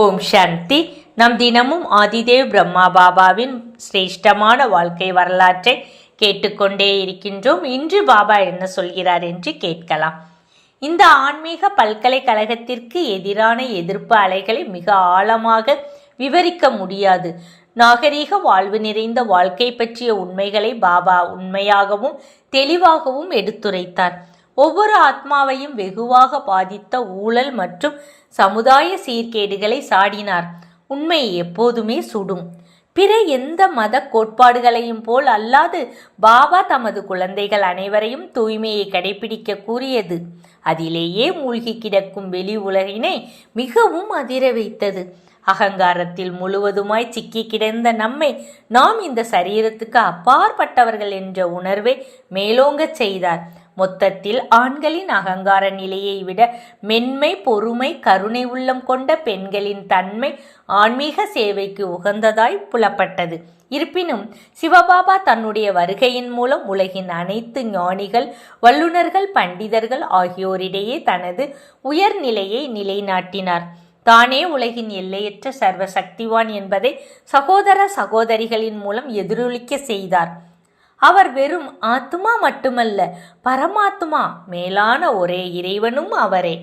ஓம் சாந்தி. நம் தினமும் ஆதிதேவ் பிரம்மா பாபாவின் சிரேஷ்டமான வாழ்க்கை வரலாற்றை கேட்டுக்கொண்டே இருக்கின்றோம். இன்று பாபா என்ன சொல்கிறார் என்று கேட்கலாம். இந்த ஆன்மீக பல்கலைக்கழகத்திற்கு எதிரான எதிர்ப்பு அலைகளை மிக ஆழமாக விவரிக்க முடியாது. நாகரீக வாழ்வு நிறைந்த வாழ்க்கை பற்றிய உண்மைகளை பாபா உண்மையாகவும் தெளிவாகவும் எடுத்துரைத்தார். ஒவ்வொரு ஆத்மாவையும் வெகுவாக பாதித்த ஊழல் மற்றும் சமுதாய சீர்கேடுகளை சாடினார். உண்மை எப்போதுமே சுடும். பிற எந்த மத கோட்பாடுகளையும் போல் அல்லாது பாபா தமது குழந்தைகள் அனைவரையும் தூய்மையை கடைபிடிக்க கூறியது. அதிலேயே மூழ்கி கிடக்கும் வெளி உலகினை மிகவும் அதிர வைத்தது. அகங்காரத்தில் முழுவதுமாய் சிக்கி கிடந்த நம்மை நாம் இந்த சரீரத்துக்கு அப்பாற்பட்டவர்கள் என்ற உணர்வை மேலோங்கச் செய்தார். மொத்தத்தில் ஆண்களின் அகங்கார நிலையை விட மென்மை பொறுமை கருணை உள்ளம் கொண்ட பெண்களின் தன்மை ஆன்மீக சேவைக்கு உகந்ததாய் புலப்பட்டது. இருப்பினும் சிவபாபா தன்னுடைய வருகையின் மூலம் உலகின் அனைத்து ஞானிகள் வல்லுநர்கள் பண்டிதர்கள் ஆகியோரிடையே தனது உயர்நிலையை நிலைநாட்டினார். தானே உலகின் எல்லையற்ற சர்வ சக்திவான் என்பதை சகோதர சகோதரிகளின் மூலம் எதிரொலிக்க செய்தார். அவர் வெறும் ஆத்மா மட்டுமல்ல பரமாத்மா மேலான ஒரே இறைவனும் அவரே.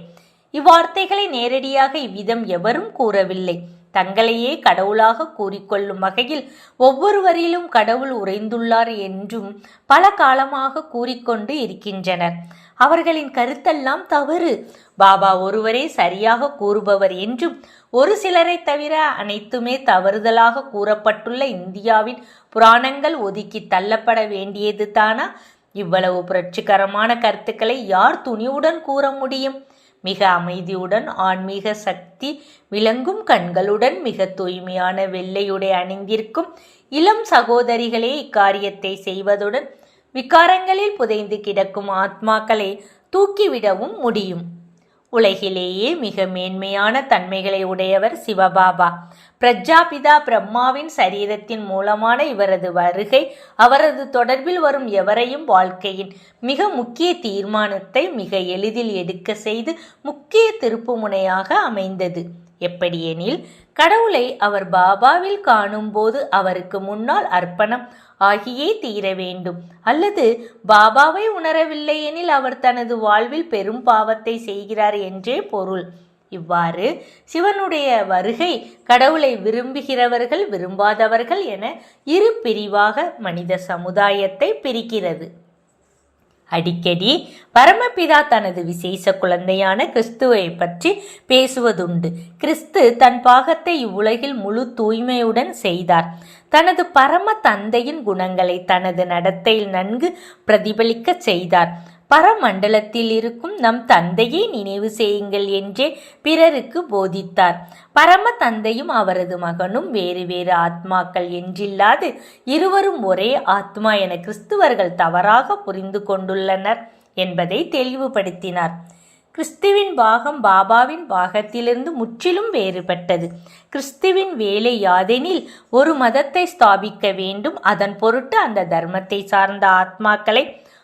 இவ்வார்த்தைகளை நேரடியாக இவ்விதம் எவரும் கூறவில்லை. தங்களையே கடவுளாக கூறிக்கொள்ளும் வகையில் ஒவ்வொருவரிலும் கடவுள் உறைந்துள்ளார் என்றும் பல காலமாக கூறிக்கொண்டு இருக்கின்றனர். அவர்களின் கருத்தெல்லாம் தவறு. பாபா ஒருவரே சரியாக கூறுபவர் என்றும் ஒரு சிலரை தவிர அனைத்துமே தவறுதலாக கூறப்பட்டுள்ள இந்தியாவின் புராணங்கள் ஒதுக்கி தள்ளப்பட வேண்டியது தானா? இவ்வளவு புரட்சிகரமான கருத்துக்களை யார் துணிவுடன் கூற முடியும்? மிக அமைதியுடன் ஆன்மீக சக்தி விளங்கும் கண்களுடன் மிக தூய்மையான வெள்ளையுடை அணிந்திருக்கும் இளம் சகோதரிகளே இக்காரியத்தை செய்வதுடன் விகாரங்களில் புதைந்து கிடக்கும் ஆத்மாக்களை தூக்கிவிடவும் முடியும். உலகிலேயே மிக மேன்மையான தன்மைகளை உடையவர் சிவபாபா. பிரஜாபிதா பிரம்மாவின் சரீரத்தின் மூலமான இவரது வருகை அவரது தொடர்பில் வரும் எவரையும் வாழ்க்கையின் மிக முக்கிய தீர்மானத்தை மிக எளிதில் எடுக்க செய்து முக்கிய திருப்புமுனையாக அமைந்தது. எப்படியெனில் கடவுளை அவர் பாபாவில் காணும்போது அவருக்கு முன்னால் அர்ப்பணம் ஆகியே தீர வேண்டும். அல்லது பாபாவை உணரவில்லை எனில் அவர் தனது வாழ்வில் பெரும் பாவத்தை செய்கிறார் என்றே பொருள். இவ்வாறு சிவனுடைய வருகை கடவுளை விரும்புகிறவர்கள் விரும்பாதவர்கள் என இரு பிரிவாக மனித சமுதாயத்தை பிரிக்கிறது. அடிக்கடி பரமபிதா தனது விசேஷ குழந்தையான கிறிஸ்துவை பற்றி பேசுவதுண்டு. கிறிஸ்து தன் பாகத்தை இவ்வுலகில் முழு தூய்மையுடன் செய்தார். தனது பரம தந்தையின் குணங்களை தனது நடத்தையில் நன்கு பிரதிபலிக்க செய்தார். பரமண்டலத்தில் இருக்கும் நம் தந்தையை நினைவு செய்யுங்கள் என்றே பிறருக்கு போதித்தார். பரம தந்தையும் அவரது மகனும் வேறு வேறு ஆத்மாக்கள் என்றில்லாது இருவரும் ஒரே ஆத்மா என கிறிஸ்துவர்கள் தவறாக புரிந்து கொண்டுள்ளனர் என்பதை தெளிவுபடுத்தினார். கிறிஸ்துவின் பாகம் பாபாவின் பாகத்திலிருந்து முற்றிலும் வேறுபட்டது. கிறிஸ்துவின் வேலை யாதெனில் ஒரு மதத்தை ஸ்தாபிக்க வேண்டும். அதன் பொருட்டு அந்த தர்மத்தை சார்ந்த ஆத்மாக்களை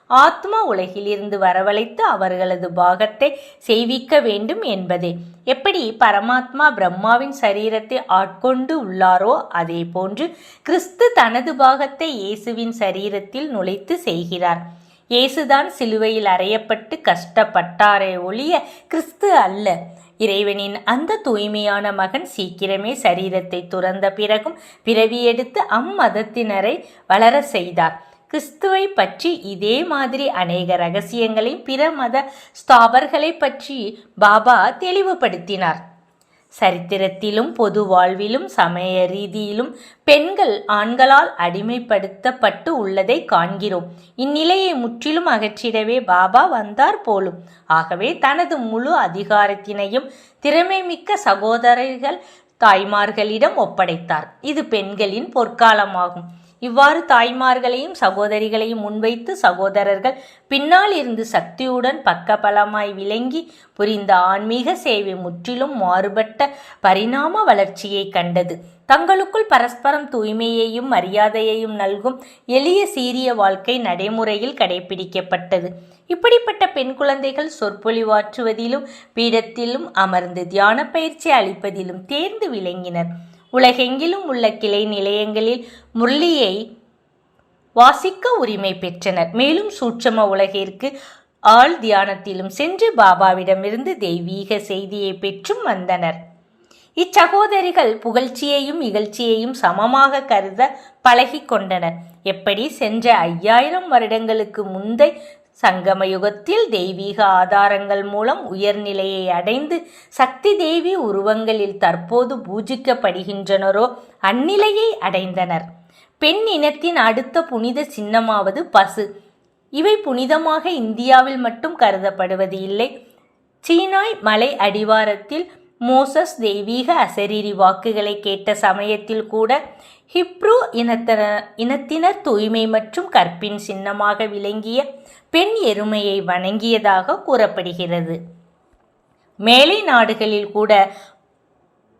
ஆத்மா உலகிலிருந்து வரவழைத்து அவர்களது பாகத்தை செய்விக்க வேண்டும் என்பதே. எப்படி பரமாத்மா பிரம்மாவின் சரீரத்தை ஆட்கொண்டு உள்ளாரோ அதே போன்று கிறிஸ்து தனது பாகத்தை இயேசுவின் சரீரத்தில் நுழைத்து செய்கிறார். இயேசுதான் சிலுவையில் அறையப்பட்டு கஷ்டப்பட்டாரே ஒழிய கிறிஸ்து அல்ல. இறைவனின் அந்த தூய்மையான மகன் சீக்கிரமே சரீரத்தை துறந்த பிறகும் பிறவி எடுத்து அம்மதத்தினரை வளர செய்தார். கிறிஸ்துவை பற்றி இதே மாதிரி அநேக ரகசியங்களையும் பிற மத ஸ்தாபர்களை பற்றி பாபா தெளிவுபடுத்தினார். சரித்திரத்திலும் பொது வாழ்விலும் சமய ரீதியிலும் பெண்கள் ஆண்களால் அடிமைப்படுத்தப்பட்டு உள்ளதை காண்கிறோம். இந்நிலையை முற்றிலும் அகற்றிடவே பாபா வந்தார் போலும். ஆகவே தனது முழு அதிகாரத்தினையும் திறமைமிக்க சகோதரர்கள் தாய்மார்களிடம் ஒப்படைத்தார். இது பெண்களின் பொற்காலமாகும். இவ்வாறு தாய்மார்களையும் சகோதரிகளையும் முன்வைத்து சகோதரர்கள் பின்னால் இருந்து சக்தியுடன் பக்கபலமாய் விளங்கி புரிந்த ஆன்மீக சேவை முற்றிலும் மாறுபட்ட பரிணாம வளர்ச்சியை கண்டது. தங்களுக்குள் பரஸ்பரம் தூய்மையையும் மரியாதையையும் நல்கும் எளிய சீரிய வாழ்க்கை நடைமுறையில் கடைபிடிக்கப்பட்டது. இப்படிப்பட்ட பெண் குழந்தைகள் சொற்பொழிவாற்றுவதிலும் பீடத்திலும் அமர்ந்து தியான பயிற்சி அளிப்பதிலும் தேர்ந்து விளங்கினர். உலகெங்கிலும் உள்ள கிளை நிலையங்களில் முரளியை வாசிக்க உரிமை பெற்றனர். மேலும் சூட்சம உலகிற்கு ஆள் தியானத்திலும் சென்று பாபாவிடமிருந்து தெய்வீக செய்தியை பெற்றும் வந்தனர். இச்சகோதரிகள் புகழ்ச்சியையும் இகழ்ச்சியையும் சமமாக கருத பழகி கொண்டனர். எப்படி சென்ற ஐயாயிரம் வருடங்களுக்கு முந்தை சங்கம யுகத்தில் தெய்வீக ஆதாரங்கள் மூலம் உயர்நிலையை அடைந்து சக்தி தேவி உருவங்களில் தற்போது பூஜிக்கப்படுகின்றனரோ அந்நிலையை அடைந்தனர். பெண் இனத்தின் அடுத்த புனித சின்னமாவது பசு. இவை புனிதமாக இந்தியாவில் மட்டும் கருதப்படுவது இல்லை சீனாய் மலை அடிவாரத்தில் மோசஸ் தெய்வீக அசரீரி வாக்குகளை கேட்ட சமயத்தில் கூட ஹிப்ரு இனத்தன இனத்தினர் தூய்மை மற்றும் கற்பின் சின்னமாக விளங்கிய பெண் எருமையை வணங்கியதாக கூறப்படுகிறது. மேலை நாடுகளில் கூட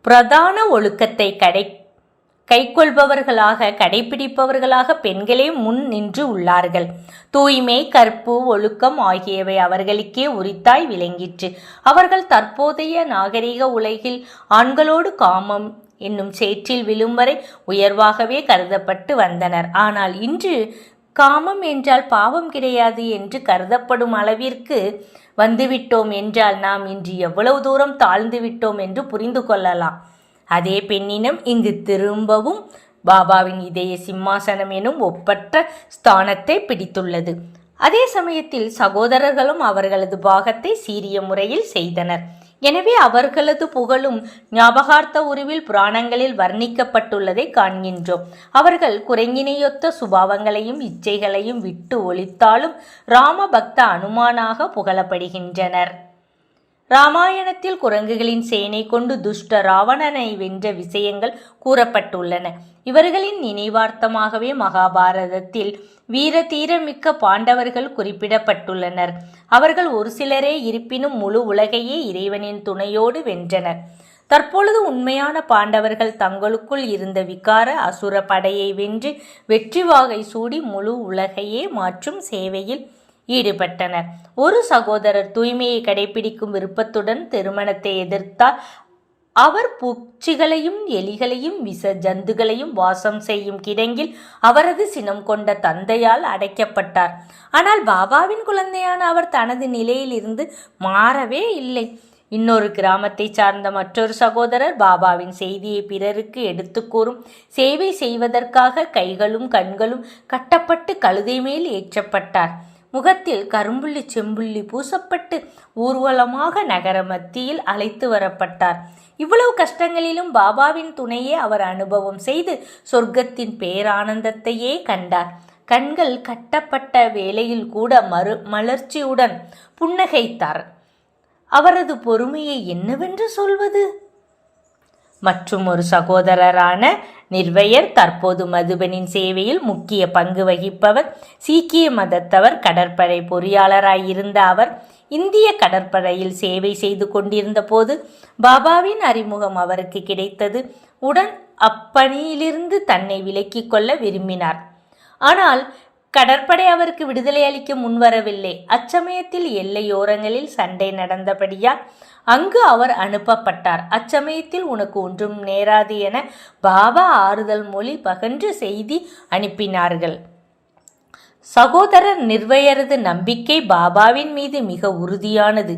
பிரதான ஒழுக்கத்தை கடை கைக்கொள்பவர்களாக கடைபிடிப்பவர்களாக பெண்களே முன் நின்று உள்ளார்கள். தூய்மை கற்பு ஒழுக்கம் ஆகியவை அவர்களுக்கே உரித்தாய் விளங்கிற்று. அவர்கள் தற்போதைய நாகரிக உலகில் ஆண்களோடு காமம் என்னும் சேற்றில் விழும் வரை உயர்வாகவே கருதப்பட்டு வந்தனர். ஆனால் இன்று காமம் என்றால் பாவம் கிடையாது என்று கருதப்படும் அளவிற்கு வந்துவிட்டோம் என்றால் நாம் இன்று எவ்வளவு தூரம் தாழ்ந்து விட்டோம் என்று புரிந்து கொள்ளலாம். அதே பெண்ணினம் இங்கு திரும்பவும் பாபாவின் இதய சிம்மாசனம் எனும் ஒப்பற்ற ஸ்தானத்தை பிடித்துள்ளது. அதே சமயத்தில் சகோதரர்களும் அவர்களது பாகத்தை சீரிய முறையில் செய்தனர். எனவே அவர்களது புகழும் ஞாபகார்த்த உருவில் புராணங்களில் வர்ணிக்கப்பட்டுள்ளதை காண்கின்றோம். அவர்கள் குரங்கினையொத்த சுபாவங்களையும் இச்சைகளையும் விட்டு ஒழித்தாலும் ராமபக்த அனுமானாக புகழப்படுகின்றனர். ராமாயணத்தில் குரங்குகளின் சேனை கொண்டு துஷ்ட ராவணனை வென்ற விஷயங்கள் கூறப்பட்டுள்ளன. இவர்களின் நினைவார்த்தமாகவே மகாபாரதத்தில் வீர தீரமிக்க பாண்டவர்கள் குறிப்பிடப்பட்டுள்ளனர். அவர்கள் ஒரு சிலரே இருப்பினும் முழு உலகையே இறைவனின் துணையோடு வென்றனர். தற்பொழுது உண்மையான பாண்டவர்கள் தங்களுக்குள் இருந்த விகார அசுர படையை வென்று வெற்றி வாகை சூடி முழு உலகையே மாற்றும் சேவையில் ஈடுபட்டனர். ஒரு சகோதரர் தூய்மையை கடைபிடிக்கும் விருப்பத்துடன் திருமணத்தை எதிர்த்தால் அவர் பூச்சிகளையும் எலிகளையும் விச ஜந்துகளையும் வாசம் செய்யும் கிடங்கில் அவரது சினம் கொண்ட தந்தையால் அடைக்கப்பட்டார். ஆனால் பாபாவின் குழந்தையான அவர் தனது நிலையிலிருந்து மாறவே இல்லை. இன்னொரு கிராமத்தை சார்ந்த மற்றொரு சகோதரர் பாபாவின் செய்தியை பிறருக்கு எடுத்து கூறும். சேவை செய்வதற்காக கைகளும் கண்களும் கட்டப்பட்டு கழுதை மேல் ஏற்றப்பட்டார். முகத்தில் கரும்புள்ளி செம்புள்ளி பூசப்பட்டு ஊர்வலமாக நகர மத்தியில் அழைத்து வரப்பட்டார். இவ்வளவு கஷ்டங்களிலும் பாபாவின் துணையே அவர் அனுபவம் செய்து சொர்க்கத்தின் பேரானந்தத்தையே கண்டார். கண்கள் கட்டப்பட்ட வேளையில் கூட மறு மலர்ச்சியுடன் புன்னகைத்தார். அவரது பொறுமையை என்னவென்று சொல்வது? மற்றும் ஒரு சகோதரரான நிர்வயர் தற்போது மதுபனின் சேவையில் முக்கிய பங்கு வகிப்பவர். சீக்கிய மதத்தவர் கடற்படை பொறியாளராயிருந்த அவர் இந்திய கடற்படையில் சேவை செய்து கொண்டிருந்த போது பாபாவின் அறிமுகம் அவருக்கு கிடைத்தது. உடன் அப்பணியிலிருந்து தன்னை விலக்கிக் கொள்ள விரும்பினார். ஆனால் கடற்படை அவருக்கு விடுதலை அளிக்க முன்வரவில்லை. அச்சமயத்தில் எல்லையோரங்களில் சண்டை நடந்தபடியால் அங்கு அவர் அனுப்பப்பட்டார். அச்சமயத்தில் உனக்கு ஒன்றும் நேராது என பாபா ஆறுதல் மொழி பகன்று செய்தி அனுப்பினார்கள். சகோதரர் நிர்வயரது நம்பிக்கை பாபாவின் மீது மிக உறுதியானது.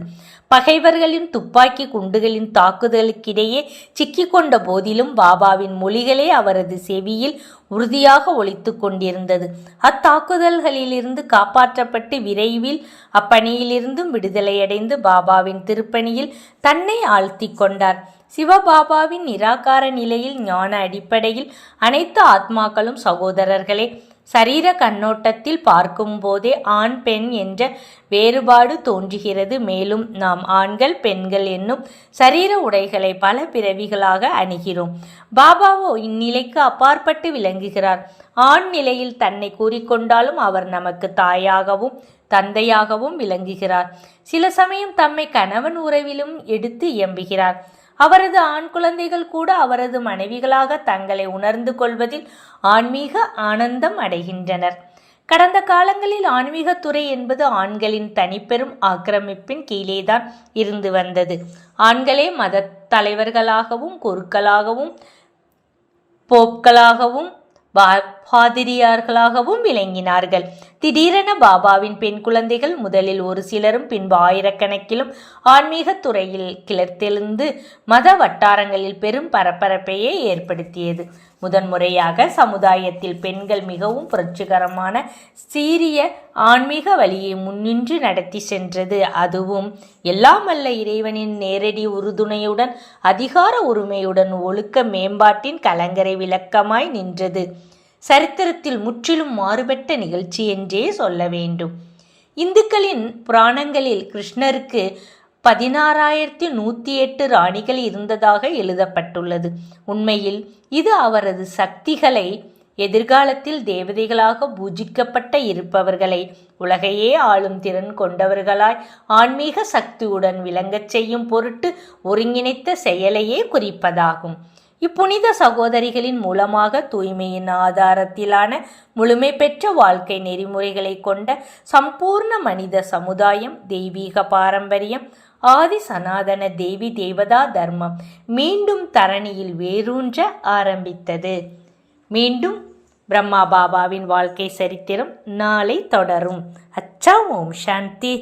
பகைவர்களின் துப்பாக்கி குண்டுகளின் தாக்குதலுக்கிடையே சிக்கிக்கொண்ட போதிலும் பாபாவின் மொழிகளே அவரது செவியில் உறுதியாக ஒழித்து கொண்டிருந்தது. அத்தாக்குதல்களிலிருந்து காப்பாற்றப்பட்டு விரைவில் அப்பணியிலிருந்தும் விடுதலையடைந்து பாபாவின் திருப்பணியில் தன்னை ஆழ்த்தி கொண்டார். சிவபாபாவின் நிராகார நிலையில் ஞான அடிப்படையில் அனைத்து ஆத்மாக்களும் சகோதரர்களே சரீர கண்ணோட்டத்தில் பார்க்கும்போதே ஆண் பெண் என்ற வேறுபாடு தோன்றுகிறது. மேலும் நாம் ஆண்கள் பெண்கள் என்னும் சரீர உடைகளை பல பிறவிகளாக அணுகிறோம். பாபாவோ இந்நிலைக்கு அப்பாற்பட்டு விளங்குகிறார். ஆண் நிலையில் தன்னை கூறிக்கொண்டாலும் அவர் நமக்கு தாயாகவும் தந்தையாகவும் விளங்குகிறார். சில சமயம் தம்மை கணவன் உறவிலும் எடுத்து இயம்புகிறார். அவரது ஆண் குழந்தைகள் கூட அவரது மனைவிகளாக தங்களை உணர்ந்து கொள்வதில் ஆன்மீக ஆனந்தம் அடைகின்றனர். கடந்த காலங்களில் ஆன்மீகத்துறை என்பது ஆண்களின் தனிப்பெரும் ஆக்கிரமிப்பின் கீழேதான் இருந்து வந்தது. ஆண்களே மத தலைவர்களாகவும் குருக்களாகவும் போப்களாகவும் பாதிரியார்களாகவும் விளங்கினார்கள். திடீரென பாபாவின் பெண் குழந்தைகள் முதலில் ஒரு சிலரும் பின்பு ஆயிரக்கணக்கிலும் ஆன்மீக துறையில் கிளர்த்தெழுந்து மத வட்டாரங்களில் பெரும் பரபரப்பையே ஏற்படுத்தியது. முதன்முறையாக சமுதாயத்தில் பெண்கள் மிகவும் புரட்சிகரமான சீரிய ஆன்மீக வழியை முன்னின்று நடத்தி சென்றது. அதுவும் எல்லாம் அல்ல இறைவனின் நேரடி உறுதுணையுடன் அதிகார உரிமையுடன் ஒழுக்க மேம்பாட்டின் கலங்கரை விளக்கமாய் நின்றது. சரித்திரத்தில் முற்றிலும் மாறுபட்ட நிகழ்ச்சி என்றே சொல்ல வேண்டும். இந்துக்களின் புராணங்களில் கிருஷ்ணருக்கு பதினாறாயிரத்தி நூற்றி எட்டு ராணிகள் இருந்ததாக எழுதப்பட்டுள்ளது. உண்மையில் இது அவரது சக்திகளை எதிர்காலத்தில் தேவதைகளாக பூஜிக்கப்பட்ட இருப்பவர்களை உலகையே ஆளும் திறன் கொண்டவர்களாய் ஆன்மீக சக்தியுடன் விளங்கச் செய்யும் பொருட்டு ஒருங்கிணைத்த செயலையே குறிப்பதாகும். இப்புனித சகோதரிகளின் மூலமாக தூய்மையின் ஆதாரத்திலான முழுமை பெற்ற வாழ்க்கை நெறிமுறைகளை கொண்ட சம்பூர்ண மனித சமுதாயம் தெய்வீக பாரம்பரியம் ஆதி சனாதன தேவி தேவதா தர்மம் மீண்டும் தரணியில் வேரூன்ற ஆரம்பித்தது. மீண்டும் பிரம்மா பாபாவின் வாழ்க்கை சரித்திரம் நாளை தொடரும். அச்சா ஓம் சாந்தி.